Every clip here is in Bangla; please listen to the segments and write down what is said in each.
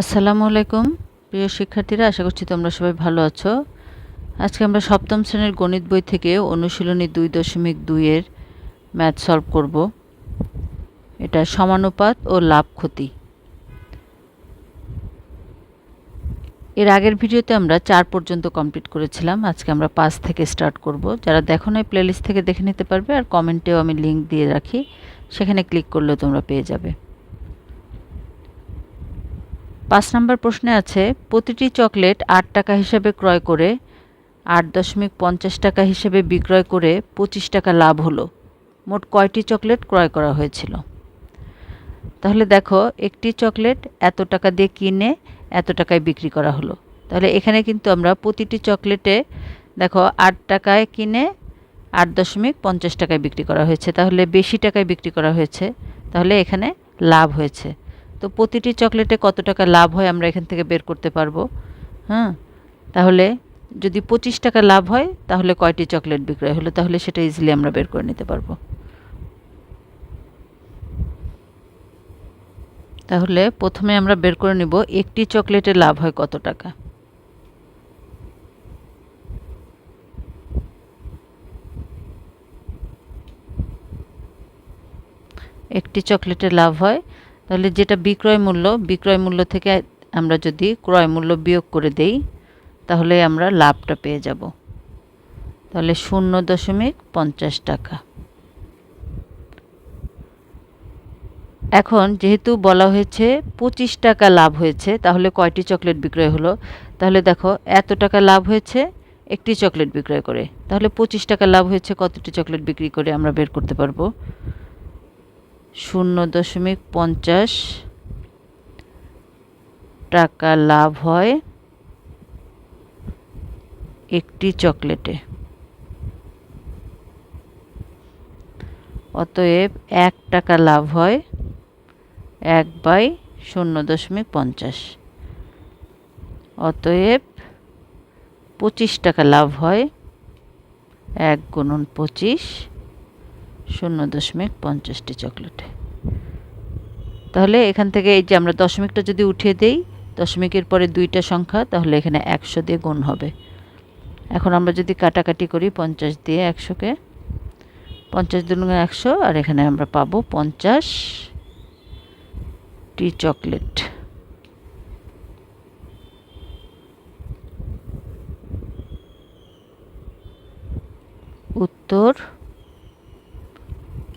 আসসালামু আলাইকুম। প্রিয় শিক্ষার্থীরা, আশা করছি তোমরা সবাই ভালো আছো। আজকে আমরা সপ্তম শ্রেণির গণিত বই থেকে অনুশীলনী দুই দশমিক দুইয়ের ম্যাথ সলভ করব। এটা সমানুপাত ও লাভ ক্ষতি। এর আগের ভিডিওতে আমরা চার পর্যন্ত কমপ্লিট করেছিলাম। আজকে আমরা পাঁচ থেকে স্টার্ট করব। যারা দেখো না প্লেলিস্ট থেকে দেখে নিতে পারবে, আর কমেন্টেও আমি লিঙ্ক দিয়ে রাখি। সেখানে ক্লিক করলেও তোমরা পেয়ে যাবে। পাঁচ নম্বর প্রশ্নে আছে, প্রতিটি চকলেট আট টাকা হিসাবে ক্রয় করে, আট দশমিক পঞ্চাশ টাকা হিসেবে বিক্রয় করে পঁচিশ টাকা লাভ হলো। মোট কয়টি চকলেট ক্রয় করা হয়েছিল? তাহলে দেখো, একটি চকলেট এত টাকা দিয়ে কিনে এত টাকায় বিক্রি করা হলো। তাহলে এখানে কিন্তু আমরা প্রতিটি চকলেটে দেখো, আট টাকায় কিনে আট দশমিক পঞ্চাশ টাকায় বিক্রি করা হয়েছে। তাহলে বেশি টাকায় বিক্রি করা হয়েছে। তাহলে এখানে লাভ হয়েছে। তো প্রতিটি চকলেটে কত টাকা লাভ হয় আমরা এখান থেকে বের করতে পারব? হ্যাঁ? তাহলে যদি পঁচিশ টাকা লাভ হয়, তাহলে কয়টি চকলেট বিক্রয় হলো? তাহলে সেটা ইজিলি আমরা বের করে নিতে পারব। তাহলে প্রথমে আমরা বের করে নিব একটি চকলেটে লাভ হয় কত টাকা? একটি চকলেটে লাভ হয় তাহলে যেটা বিক্রয় মূল্য বিক্রয় মূল্য থেকে আমরা যদি ক্রয় মূল্য বিয়োগ করে দেই, তাহলে আমরা লাভটা পেয়ে যাব। তাহলে শূন্য দশমিক পঞ্চাশ টাকা। এখন যেহেতু বলা হয়েছে পঁচিশ টাকা লাভ হয়েছে, তাহলে কয়টি চকলেট বিক্রয় হলো? তাহলে দেখো, এত টাকা লাভ হয়েছে, একটি চকলেট বিক্রয় করে। তাহলে পঁচিশ টাকা লাভ হয়েছে, কতটি চকলেট বিক্রি করে আমরা বের করতে পারব? শূন্য দশমিক পঞ্চাশ টাকা লাভ হয় একটি চকলেটে। অতএব এক টাকা লাভ হয় এক বাই শূন্য দশমিক পঞ্চাশ। অতএব পঁচিশ টাকা লাভ হয় এক গুণন পঁচিশ শূন্য দশমিক পঞ্চাশটি চকলেটে। তাহলে এখান থেকে এই যে আমরা দশমিকটা যদি উঠিয়ে দেই, দশমিকের পরে দুইটা সংখ্যা, তাহলে এখানে একশো দিয়ে গুণ হবে। এখন আমরা যদি কাটাকাটি করি, পঞ্চাশ দিয়ে একশোকে, পঞ্চাশ দুন একশো, আর এখানে আমরা পাবো পঞ্চাশ টি চকলেট। উত্তর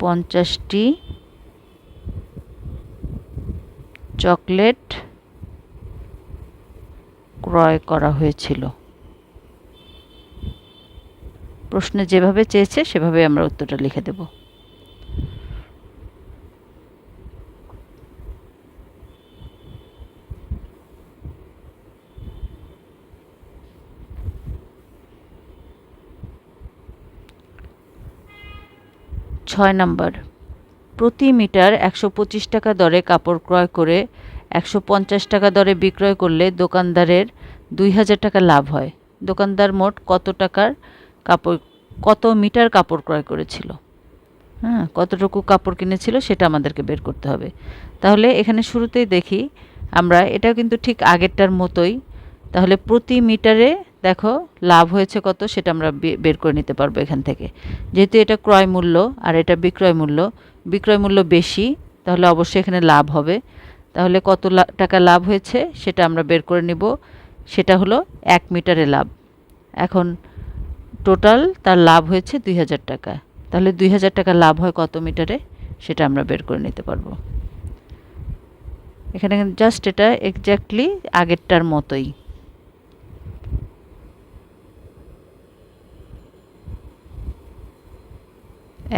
পঞ্চাশটি চকলেট ক্রয় করা হয়েছিল। প্রশ্নে যেভাবে চেয়েছে সেভাবে আমরা উত্তরটা লিখে দেব। ছয় নম্বর। প্রতি মিটার একশো পঁচিশ টাকা দরে কাপড় ক্রয় করে একশো পঞ্চাশ টাকা দরে বিক্রয় করলে দোকানদারের দুই হাজার টাকা লাভ হয়। দোকানদার মোট কত টাকার কাপড়, কত মিটার কাপড় ক্রয় করেছিল? হ্যাঁ কতটুকু কাপড় কিনেছিল সেটা আমাদেরকে বের করতে হবে। তাহলে এখানে শুরুতেই দেখি আমরা এটা কিন্তু ঠিক আগেরটার মতোই। তাহলে প্রতি মিটারে দেখো, লাভ হয়েছে কত সেটা আমরা বের করে নিতে পারব এখান থেকে। যেহেতু এটা ক্রয় মূল্য আর এটা বিক্রয় মূল্য বিক্রয় মূল্য বেশি, তাহলে অবশ্যই এখানে লাভ হবে। তাহলে কত টাকা লাভ হয়েছে সেটা আমরা বের করে নিব। সেটা হলো এক মিটারে লাভ। এখন টোটাল তার লাভ হয়েছে দুই হাজার টাকা। তাহলে দুই হাজার টাকা লাভ হয় কত মিটারে সেটা আমরা বের করে নিতে পারব। এখানে জাস্ট এটা এক্স্যাক্টলি আগেরটার মতোই।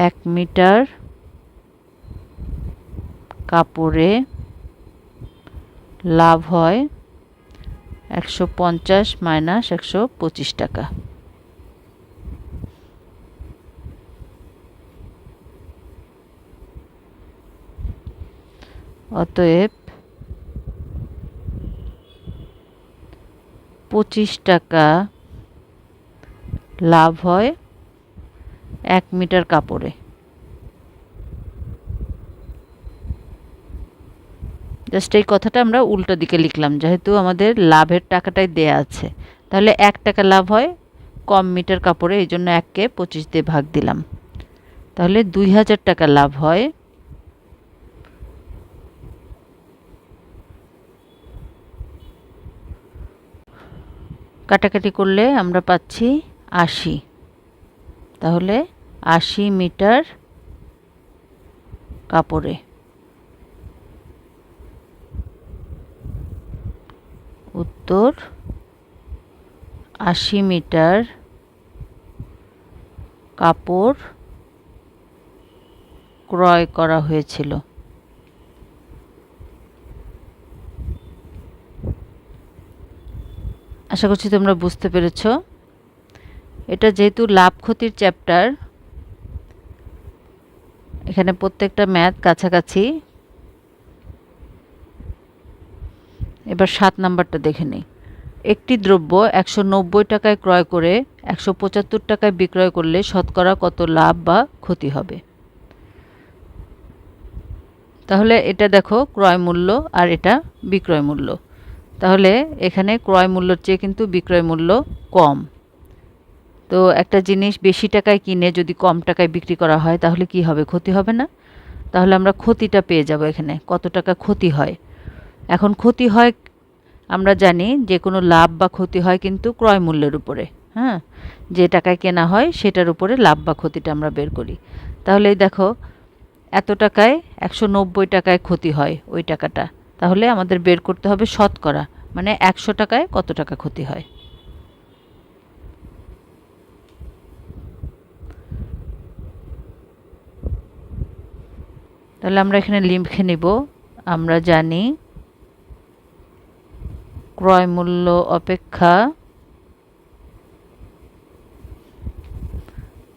এক মিটার কাপড়ে লাভ হয় একশো পঞ্চাশ মাইনাস একশো পঁচিশ টাকা। অতএব পঁচিশ টাকা লাভ হয় এক মিটার কাপড়ে। জাস্ট এই কথাটা আমরা উল্টো দিকে লিখলাম, যেহেতু আমাদের লাভের টাকাটাই দেয়া আছে। তাহলে এক টাকা লাভ হয়, কম মিটার কাপড়ে, এই জন্য এককে পঁচিশ দিয়ে ভাগ দিলাম। তাহলে দুই হাজার টাকা লাভ হয়। কাটাকাটি করলে আমরা পাচ্ছি আশি। তাহলে আশি মিটার কাপড়ে। উত্তর, আশি মিটার কাপড় ক্রয় করা হয়েছিল। আশা করছি তোমরা বুঝতে পেরেছ। এটা যেহেতু লাভ ক্ষতির চ্যাপ্টার এখানে প্রত্যেকটা ম্যাথ কাছাকাছি। এবার সাত নাম্বারটা দেখে নিই। একটি দ্রব্য একশো নব্বই টাকায় ক্রয় করে একশো পঁচাত্তর টাকায় বিক্রয় করলে শতকরা কত লাভ বা ক্ষতি হবে? তাহলে এটা দেখো ক্রয় মূল্য আর এটা বিক্রয় মূল্য। তাহলে এখানে ক্রয় মূল্যর চেয়ে কিন্তু বিক্রয় মূল্য কম। তো একটা জিনিস বেশি টাকায় কিনে যদি কম টাকায় বিক্রি করা হয়, তাহলে কি হবে? ক্ষতি হবে না? তাহলে আমরা ক্ষতিটা পেয়ে যাব এখানে, কত টাকা ক্ষতি হয়। এখন ক্ষতি হয়, আমরা জানি যে কোনো লাভ বা ক্ষতি হয় কিন্তু ক্রয় মূল্যের উপরে হ্যাঁ? যে টাকায় কেনা হয়, সেটার উপরে লাভ বা ক্ষতিটা আমরা বের করি। তাহলে দেখো, এত টাকায় একশো নব্বই টাকায় ক্ষতি হয় ওই টাকাটা। তাহলে আমাদের বের করতে হবে শতকরা মানে একশো টাকায় কত টাকা ক্ষতি হয়? তাহলে আমরা এখানে লিখে নিব। আমরা জানি ক্রয় মূল্য অপেক্ষা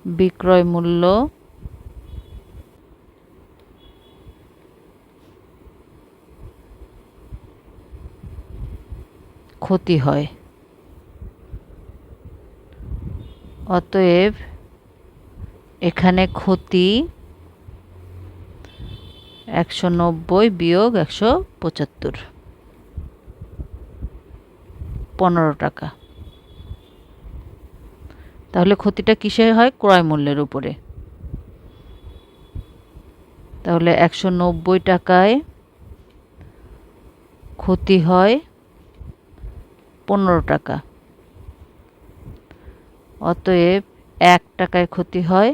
বিক্রয় মূল্য ক্ষতি হয়। অতএব এখানে ক্ষতি একশো নব্বই বিয়োগ একশো পঁচাত্তর। পনেরো টাকা। তাহলে ক্ষতিটা কিসে হয়? ক্রয় মূল্যের উপরে। তাহলে একশো নব্বই টাকায় ক্ষতি হয় পনেরো টাকা। অতএব এক টাকায় ক্ষতি হয়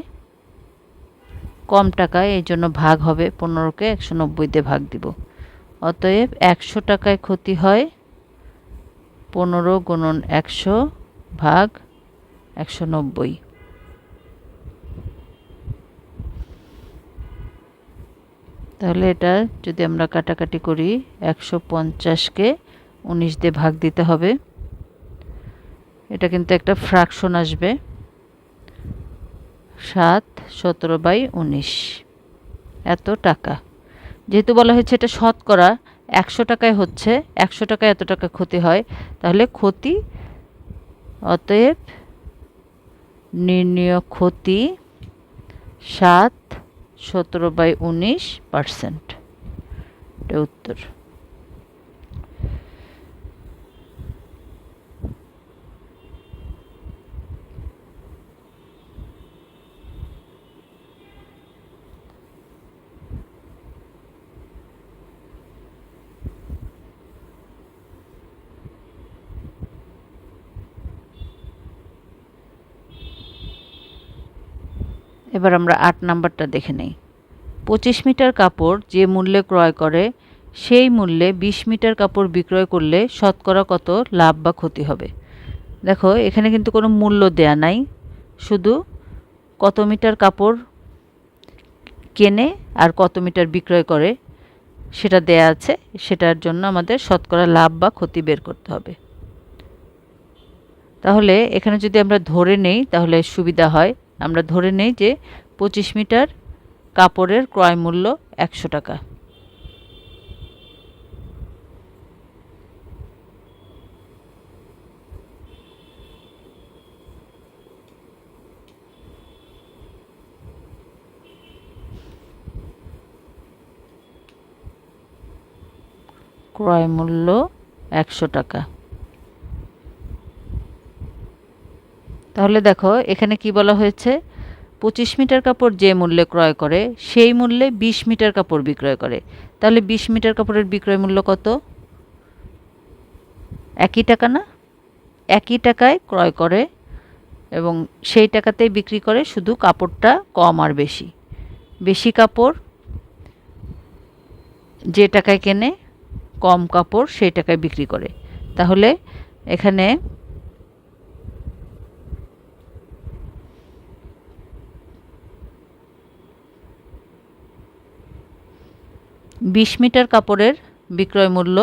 কম টাকায় এই জন্য ভাগ হবে পনেরোকে একশো নব্বইতে ভাগ দিব। অতএব একশো টাকায় ক্ষতি হয় পনেরো গুণন একশো ভাগ একশো নব্বই। তাহলে এটা যদি আমরা কাটাকাটি করি একশো পঞ্চাশকে উনিশ দিয়ে ভাগ দিতে হবে। এটা কিন্তু একটা ফ্রাকশন আসবে। সাত, সতেরো বাই উনিশ। এত টাকা। যেহেতু বলা হয়েছে এটা শতকরা একশো টাকায় হচ্ছে, একশো টাকায় এত টাকা ক্ষতি হয়, তাহলে ক্ষতি অতএব নির্ণীয় ক্ষতি সাত, সতেরো বাই উনিশ পার্সেন্ট। এটা উত্তর। এবার আমরা আট নাম্বারটা দেখে নেই। পঁচিশ মিটার কাপড় যে মূল্যে ক্রয় করে, সেই মূল্যে বিশ মিটার কাপড় বিক্রয় করলে শতকরা কত লাভ বা ক্ষতি হবে? দেখো, এখানে কিন্তু কোনো মূল্য দেয়া নাই। শুধু কত মিটার কাপড় কেনে আর কত মিটার বিক্রয় করে সেটা দেয়া আছে। সেটার জন্য আমাদের শতকরা লাভ বা ক্ষতি বের করতে হবে। তাহলে এখানে যদি আমরা ধরে নেই, তাহলে সুবিধা হয়। আমরা ধরে নেই যে পঁচিশ মিটার কাপড়ের ক্রয় মূল্য একশো টাকা। ক্রয় মূল্য একশো টাকা। তাহলে দেখো, এখানে কি বলা হয়েছে? পঁচিশ মিটার কাপড় যে মূল্যে ক্রয় করে, সেই মূল্যে বিশ মিটার কাপড় বিক্রয় করে। তাহলে বিশ মিটার কাপড়ের বিক্রয় মূল্য কত? একই টাকা না? একই টাকায় ক্রয় করে এবং সেই টাকাতেই বিক্রি করে, শুধু কাপড়টা কম আর বেশি। বেশি কাপড় যে টাকায় কেনে, কম কাপড় সেই টাকায় বিক্রি করে। তাহলে এখানে বিশ মিটার কাপড়ের বিক্রয় মূল্য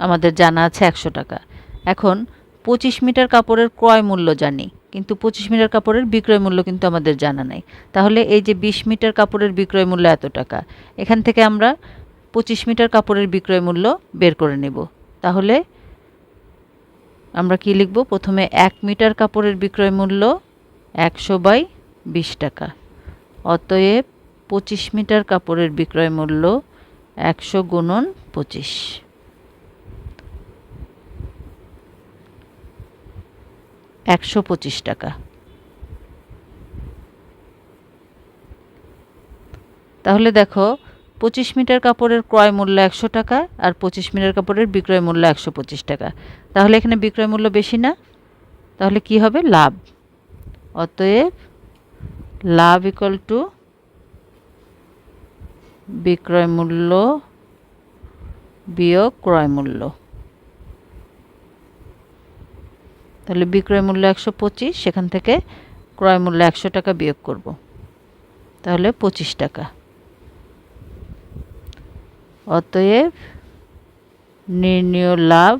আমাদের জানা আছে একশো টাকা। এখন পঁচিশ মিটার কাপড়ের ক্রয় মূল্য জানি, কিন্তু পঁচিশ মিটার কাপড়ের বিক্রয় মূল্য কিন্তু আমাদের জানা নাই। তাহলে এই যে বিশ মিটার কাপড়ের বিক্রয় মূল্য এত টাকা, এখান থেকে আমরা পঁচিশ মিটার কাপড়ের বিক্রয় মূল্য বের করে নেব। তাহলে আমরা কি লিখব? প্রথমে এক মিটার কাপড়ের বিক্রয় মূল্য একশো বাই বিশ টাকা। অতএব পঁচিশ মিটার কাপড়ের বিক্রয় মূল্য একশো গুণন পঁচিশ। একশো পঁচিশ টাকা। তাহলে দেখো, পঁচিশ মিটার কাপড়ের ক্রয় মূল্য একশো টাকা আর পঁচিশ মিটার কাপড়ের বিক্রয় মূল্য একশো পঁচিশ টাকা। তাহলে এখানে বিক্রয় মূল্য বেশি না? তাহলে কি হবে? লাভ। অতএব লাভ ইকুয়াল টু বিক্রয় মূল্য, বিয়োগ ক্রয় মূল্য। তাহলে বিক্রয় মূল্য একশো পঁচিশ, সেখান থেকে ক্রয় মূল্য একশো টাকা বিয়োগ করব। তাহলে পঁচিশ টাকা। অতএব নির্ণীয় লাভ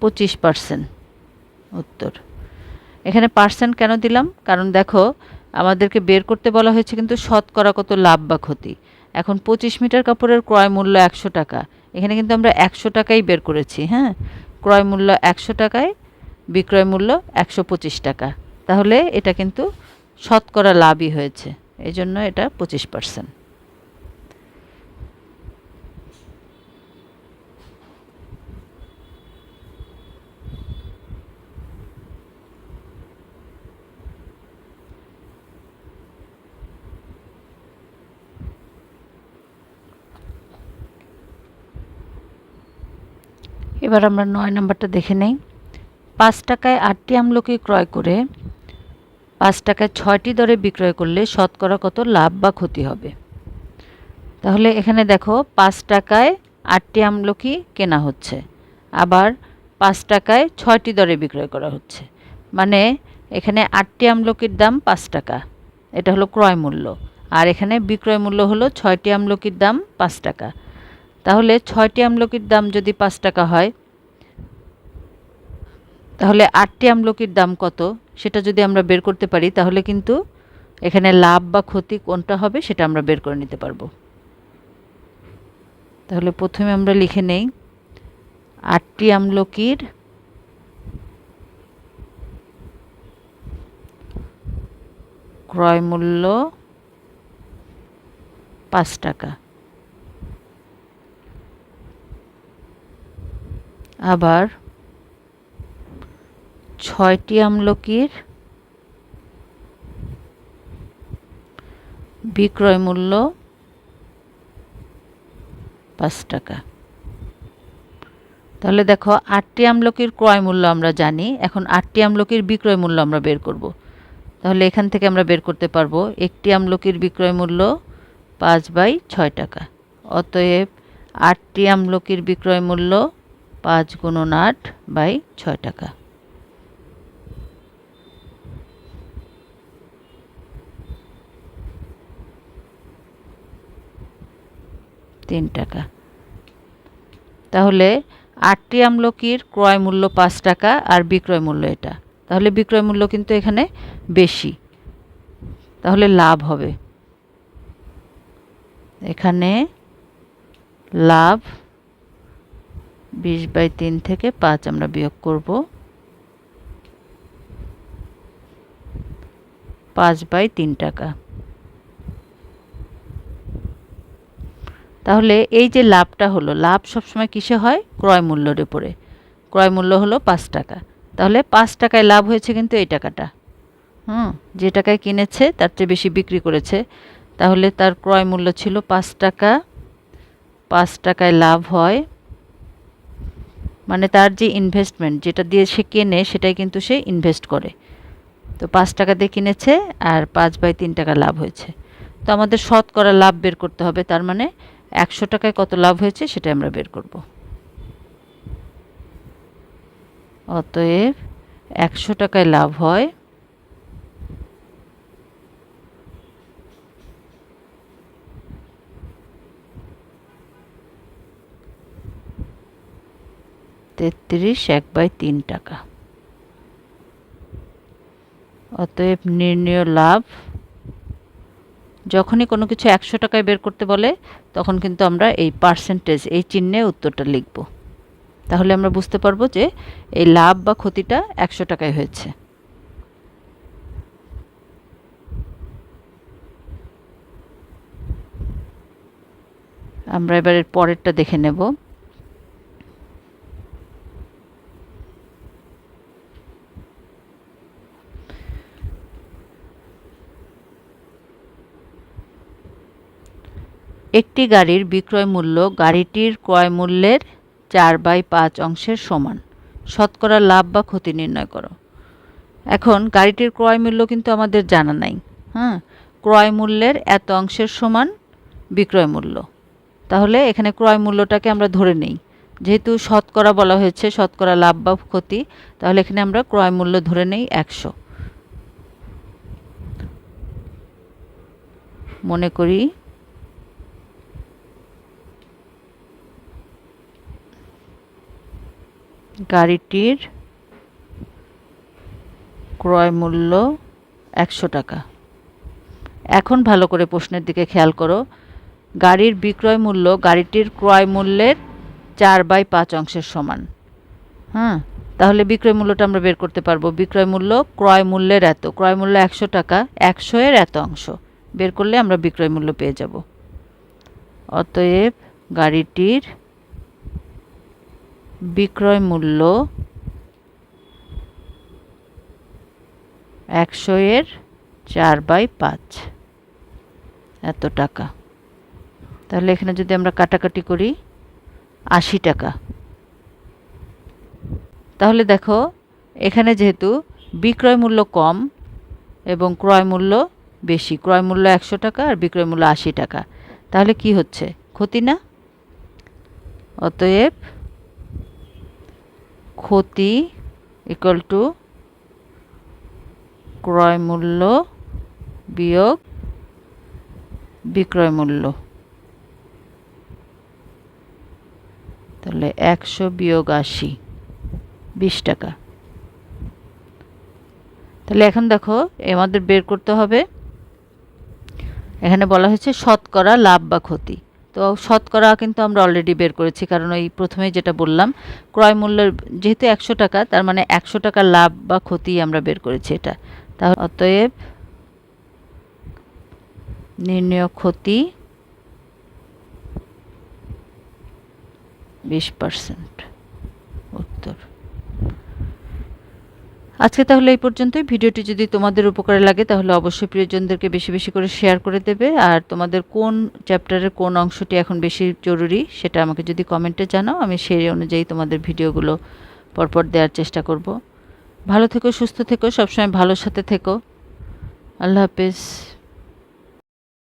পঁচিশ পার্সেন্ট উত্তর। এখানে পার্সেন্ট কেন দিলাম? কারণ দেখো আমাদেরকে বের করতে বলা হয়েছে কিন্তু শতকরা কত লাভ বা ক্ষতি। এখন পঁচিশ মিটার কাপড়ের ক্রয় মূল্য একশো টাকা। এখানে কিন্তু আমরা একশো টাকাই বের করেছি হ্যাঁ? ক্রয় মূল্য একশো টাকায়, বিক্রয় মূল্য একশো পঁচিশ টাকা। তাহলে এটা কিন্তু শতকরা লাভই হয়েছে। এই জন্য এটা পঁচিশ পার্সেন্ট। এবার আমরা নয় নম্বরটা দেখে নেই। পাঁচ টাকায় আটটি আমলকি ক্রয় করে পাঁচ টাকায় ছয়টি দরে বিক্রয় করলে শতকরা কত লাভ বা ক্ষতি হবে? তাহলে এখানে দেখো, পাঁচ টাকায় আটটি আমলকি কেনা হচ্ছে, আবার পাঁচ টাকায় ছয়টি দরে বিক্রয় করা হচ্ছে। মানে এখানে আটটি আমলকির দাম পাঁচ টাকা, এটা হলো ক্রয় মূল্য, আর এখানে বিক্রয় মূল্য হলো ছয়টি আমলকির দাম পাঁচ টাকা। তাহলে ছয়টি আমলকির দাম যদি পাঁচ টাকা হয় তাহলে আটটি আমলকির দাম কত? সেটা যদি আমরা বের করতে পারি, তাহলে কিন্তু এখানে লাভ বা ক্ষতি কোনটা হবে সেটা আমরা বের করে নিতে পারব। তাহলে প্রথমে আমরা লিখে নেই, আটটি আমলকির ক্রয় মূল্য পাঁচ টাকা। আবার ছয়টি আমলকির বিক্রয় মূল্য পাঁচ টাকা। তাহলে দেখো, আটটি আমলকির ক্রয় মূল্য আমরা জানি। এখন আটটি আমলকির বিক্রয় মূল্য আমরা বের করব। তাহলে এখান থেকে আমরা বের করতে পারব, একটি আমলকির বিক্রয় মূল্য পাঁচ বাই ছয় টাকা। অতএব আটটি আমলকির বিক্রয় মূল্য পাঁচ গুণন আট বাই ছয় টাকা। তিন টাকা। তাহলে আটটি আমলকির ক্রয় মূল্য পাঁচ টাকা আর বিক্রয় মূল্য এটা। তাহলে বিক্রয় মূল্য কিন্তু এখানে বেশি। তাহলে লাভ হবে। এখানে লাভ বিশ বাই তিন থেকে পাঁচ আমরা বিয়োগ করব। পাঁচ বাই তিন টাকা। তাহলে এই যে লাভটা হলো, লাভ সবসময় কিসে হয়? ক্রয় মূল্যের উপরে। ক্রয় মূল্য হলো পাঁচ টাকা। তাহলে পাঁচ টাকায় লাভ হয়েছে কিন্তু এই টাকাটা। হুম, যে টাকায় কিনেছে তার চেয়ে বেশি বিক্রি করেছে। তাহলে তার ক্রয় মূল্য ছিল পাঁচ টাকা। পাঁচ টাকায় লাভ হয়। মানে তার যে ইনভেস্টমেন্ট যেটা দিয়ে সে কেনে সেটাই কিন্তু সে ইনভেস্ট করে। তো পাঁচ টাকা দিয়ে কিনেছে আর পাঁচ বাই তিন টাকা লাভ হয়েছে। তো আমাদের শতকরা লাভ বের করতে হবে, তার মানে একশো টাকায় কত লাভ হয়েছে সেটা আমরা বের করব। অতএব একশো টাকায় লাভ হয় তেত্রিশ এক বাই তিন টাকা। অতএব নির্ণয় লাভ যখনই কোনো কিছু একশো টাকায় বের করতে বলে, তখন কিন্তু আমরা এই পার্সেন্টেজ এই চিহ্নে উত্তরটা লিখব। তাহলে আমরা বুঝতে পারব যে এই লাভ বা ক্ষতিটা একশো টাকায় হয়েছে। আমরা এবার এর পরেরটা দেখে নেব। একটি গাড়ির বিক্রয় মূল্য গাড়িটির ক্রয় মূল্যের চার বাই পাঁচ অংশের সমান। শতকরা লাভ বা ক্ষতি নির্ণয় করো। এখন গাড়িটির ক্রয় মূল্য কিন্তু আমাদের জানা নাই। হ্যাঁ ক্রয় মূল্যের এত অংশের সমান বিক্রয় মূল্য। তাহলে এখানে ক্রয় মূল্যটাকে আমরা ধরে নেই। যেহেতু শতকরা বলা হয়েছে, শতকরা লাভ বা ক্ষতি, তাহলে এখানে আমরা ক্রয় মূল্য ধরে নেই একশো। মনে করি গাড়িটির ক্রয় মূল্য একশো টাকা। এখন ভালো করে প্রশ্নের দিকে খেয়াল করো। গাড়ির বিক্রয় মূল্য গাড়িটির ক্রয় মূল্যের চার বাই পাঁচ অংশের সমান। হ্যাঁ তাহলে বিক্রয় মূল্যটা আমরা বের করতে পারব। বিক্রয় মূল্য ক্রয় মূল্যের এত, ক্রয় মূল্য একশো টাকা, একশো এর এত অংশ। বের করলে আমরা বিক্রয় মূল্য পেয়ে যাব। অতএব গাড়িটির বিক্রয় মূল্য একশো এর চার বাই পাঁচ। এত টাকা। তাহলে এখানে যদি আমরা কাটাকাটি করি, আশি টাকা। তাহলে দেখো, এখানে যেহেতু বিক্রয় মূল্য কম এবং ক্রয় মূল্য বেশি, ক্রয় মূল্য একশো টাকা আর বিক্রয় মূল্য আশি টাকা, তাহলে কি হচ্ছে? ক্ষতি না? অতএব ক্ষতি ইকুয়াল টু ক্রয় মূল্য বিয়োগ বিক্রয় মূল্য। তাহলে একশো বিয়োগ আশি, বিশ টাকা। তাহলে এখন দেখো আমাদের বের করতে হবে। এখানে বলা হয়েছে শতকরা লাভ বা ক্ষতি। তো শতকরা কিন্তু আমরা অলরেডি বের করেছি। কারণ ওই প্রথমে যেটা বললাম, ক্রয় মূল্যের যেহেতু একশো টাকা, তার মানে একশো টাকা লাভ বা ক্ষতি আমরা বের করেছি এটা। তাহলে অতএব নির্ণয় ক্ষতি বিশ পার্সেন্ট উত্তর। আজকে তাহলে এই পর্যন্তই। ভিডিওটি যদি তোমাদের উপকারে লাগে, তাহলে অবশ্যই প্রিয়জনদেরকে বেশি বেশি করে শেয়ার করে দেবে। আর তোমাদের কোন চ্যাপ্টারের কোন অংশটি এখন বেশি জরুরি, সেটা আমাকে যদি কমেন্টে জানাও, আমি সেই অনুযায়ী তোমাদের ভিডিওগুলো পরপর দেওয়ার চেষ্টা করব। ভালো থেকো, সুস্থ থেকো, সবসময় ভালোর সাথে থেকো। আল্লাহ হাফেজ।